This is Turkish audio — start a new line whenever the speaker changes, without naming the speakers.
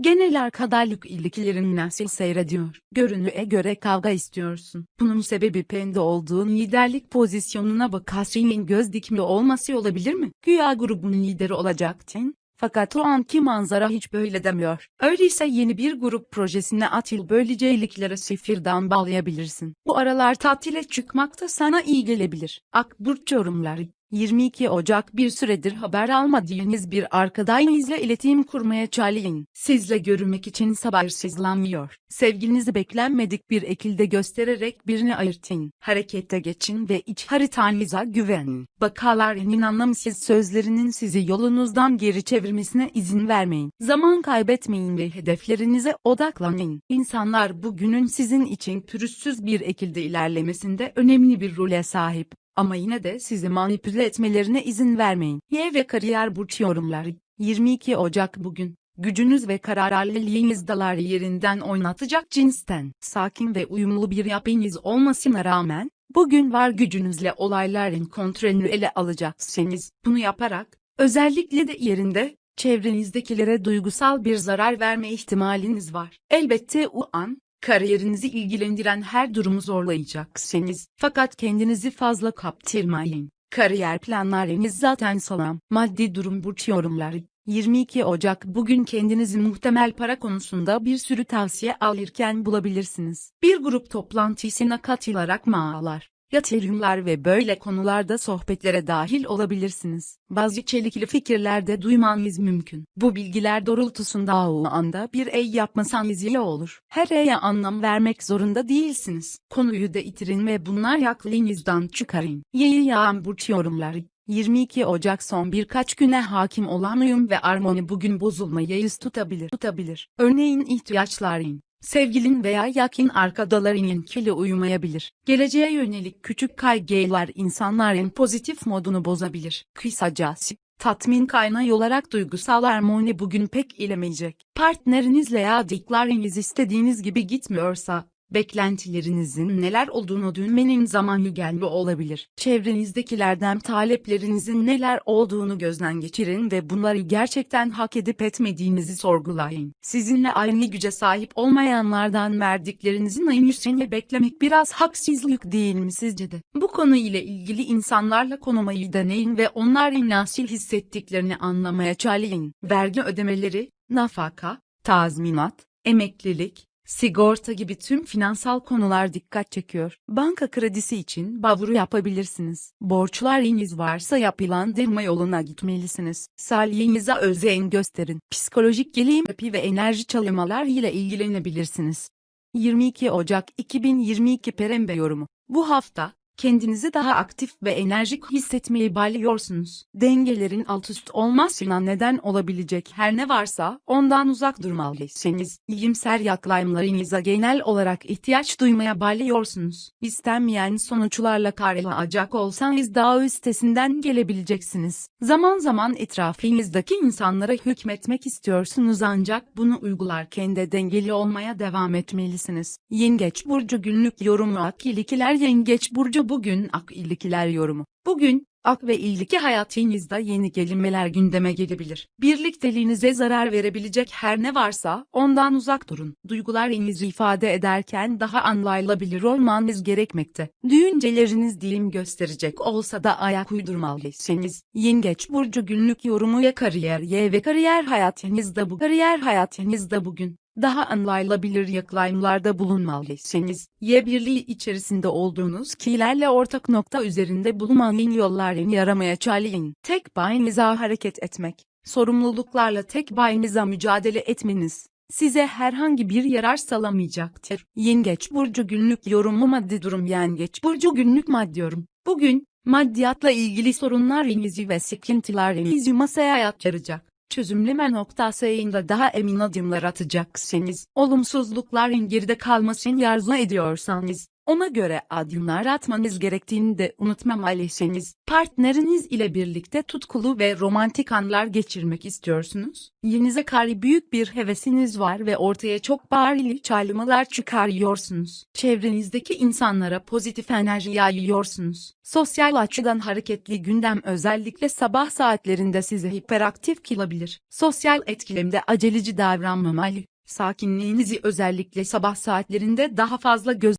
Genel arkadaşlık ilişkilerin nasıl seyrediyor? Görünüye göre kavga istiyorsun. Bunun sebebi pende olduğun liderlik pozisyonuna bakarsın göz dikme olması olabilir mi? Güya grubun lideri olacaktın. Fakat o anki manzara hiç böyle demiyor. Öyleyse yeni bir grup projesine atıl böylece iliklere sıfırdan bağlayabilirsin. Bu aralar tatile çıkmak da sana iyi gelebilir. Akburç yorumları 22 Ocak bir süredir haber almadığınız bir arkadaşınızla iletişim kurmaya çalışın. Sizle görünmek için sabırsızlanmıyor. Sevgilinizi beklenmedik bir ekilde göstererek birini ayırtın. Harekete geçin ve iç haritanıza güvenin. Bakaların anlamsız sözlerinin sizi yolunuzdan geri çevirmesine izin vermeyin. Zaman kaybetmeyin ve hedeflerinize odaklanın. İnsanlar bugünün sizin için pürüzsüz bir ekilde ilerlemesinde önemli bir role sahip. Ama yine de sizi manipüle etmelerine izin vermeyin. Y ve kariyer burç yorumları. 22 Ocak bugün. Gücünüz ve kararlılığınız daları yerinden oynatacak cinsten. Sakin ve uyumlu bir yapınız olmasına rağmen, bugün var gücünüzle olayların kontrolünü ele alacaksınız. Bunu yaparak, özellikle de yerinde, çevrenizdekilere duygusal bir zarar verme ihtimaliniz var. Elbette o an, Kariyerinizi ilgilendiren her durumu zorlayacaksınız. Fakat kendinizi fazla kaptırmayın. Kariyer planlarınız zaten sağlam. Maddi durum burç yorumları. 22 Ocak bugün kendinizi muhtemel para konusunda bir sürü tavsiye alırken bulabilirsiniz. Bir grup toplantısına katılarak mağalar, yatırımlar ve böyle konularda sohbetlere dahil olabilirsiniz. Bazı çelikli fikirler de duymanız mümkün. Bu bilgiler doğrultusunda o anda bir ey yapmasanız iyi olur. Her eye anlam vermek zorunda değilsiniz. Konuyu da itirin ve bunlar aklınızdan çıkarın. Yayı yağan burç yorumları. 22 Ocak son birkaç güne hakim olan uyum ve armoni bugün bozulmayı yüz tutabilir. tutabilir. Örneğin ihtiyaçların, Sevgilin veya yakın arkadaşlarının kili uyumayabilir. Geleceğe yönelik küçük kaygılar insanların pozitif modunu bozabilir. Kısacası, tatmin kaynağı olarak duygusal harmoni bugün pek ilemeyecek. Partnerinizle ya diklarınız istediğiniz gibi gitmiyorsa, beklentilerinizin neler olduğunu düşünmenin zamanı gelme olabilir. Çevrenizdekilerden taleplerinizin neler olduğunu gözden geçirin ve bunları gerçekten hak edip etmediğinizi sorgulayın. Sizinle aynı güce sahip olmayanlardan verdiklerinizin aynısını beklemek biraz haksızlık değil mi sizce de? Bu konu ile ilgili insanlarla konuşmayı deneyin ve onların nasıl hissettiklerini anlamaya çalışın. Vergi ödemeleri, nafaka, tazminat, emeklilik, Sigorta gibi tüm finansal konular dikkat çekiyor. Banka kredisi için başvuru yapabilirsiniz. Borçlarınız varsa yapılandırma yoluna gitmelisiniz. Sağlığınıza özen gösterin. Psikolojik gelişim ve enerji çalışmalar ile ilgilenebilirsiniz. 22 Ocak 2022 Perembe yorumu. Bu hafta, kendinizi daha aktif ve enerjik hissetmeyi bağlıyorsunuz. Dengelerin alt üst olmasına neden olabilecek her ne varsa ondan uzak durmalısınız. İyimser yaklaşımlarınıza genel olarak ihtiyaç duymaya bağlıyorsunuz. İstenmeyen sonuçlarla karşılaşacak olsanız daha üstesinden gelebileceksiniz. Zaman zaman etrafınızdaki insanlara hükmetmek istiyorsunuz ancak bunu uygularken de dengeli olmaya devam etmelisiniz. Yengeç Burcu günlük yorumu Ak ilişkiler Yengeç Burcu bugün Ak ilişkiler yorumu. Bugün, ak ve ilgili hayatınızda yeni gelinmeler gündeme gelebilir. Birlikteliğinize zarar verebilecek her ne varsa ondan uzak durun. Duygularınızı ifade ederken daha anlayılabilir olmanız gerekmekte. Düğünceleriniz dilim gösterecek olsa da ayak uydurmalısınız. Yengeç burcu günlük yorumu ya kariyer ye ve kariyer hayatınızda bu. Kariyer hayatınızda bugün daha anlayılabilir yaklaşımlarda bulunmalısınız. Y birliği içerisinde olduğunuz kişilerle ortak nokta üzerinde bulunmanın yollarını yaramaya çalışın. Tek başınıza hareket etmek, sorumluluklarla tek başınıza mücadele etmeniz, size herhangi bir yarar sağlamayacaktır. Yengeç Burcu günlük yorumu maddi durum Yengeç Burcu günlük maddi yorum. Bugün, maddiyatla ilgili sorunlarınızı ve sıkıntılarınızı masaya yatıracak çözümleme noktasında daha emin adımlar atacaksınız. Olumsuzlukların geride kalmasını arzu ediyorsanız, Ona göre adımlar atmanız gerektiğini de unutmamalısınız. Partneriniz ile birlikte tutkulu ve romantik anlar geçirmek istiyorsunuz. Yenize karşı büyük bir hevesiniz var ve ortaya çok bariz çalmalar çıkarıyorsunuz. Çevrenizdeki insanlara pozitif enerji yayıyorsunuz. Sosyal açıdan hareketli gündem özellikle sabah saatlerinde sizi hiperaktif kılabilir. Sosyal etkilemde aceleci davranmamalı. Sakinliğinizi özellikle sabah saatlerinde daha fazla göz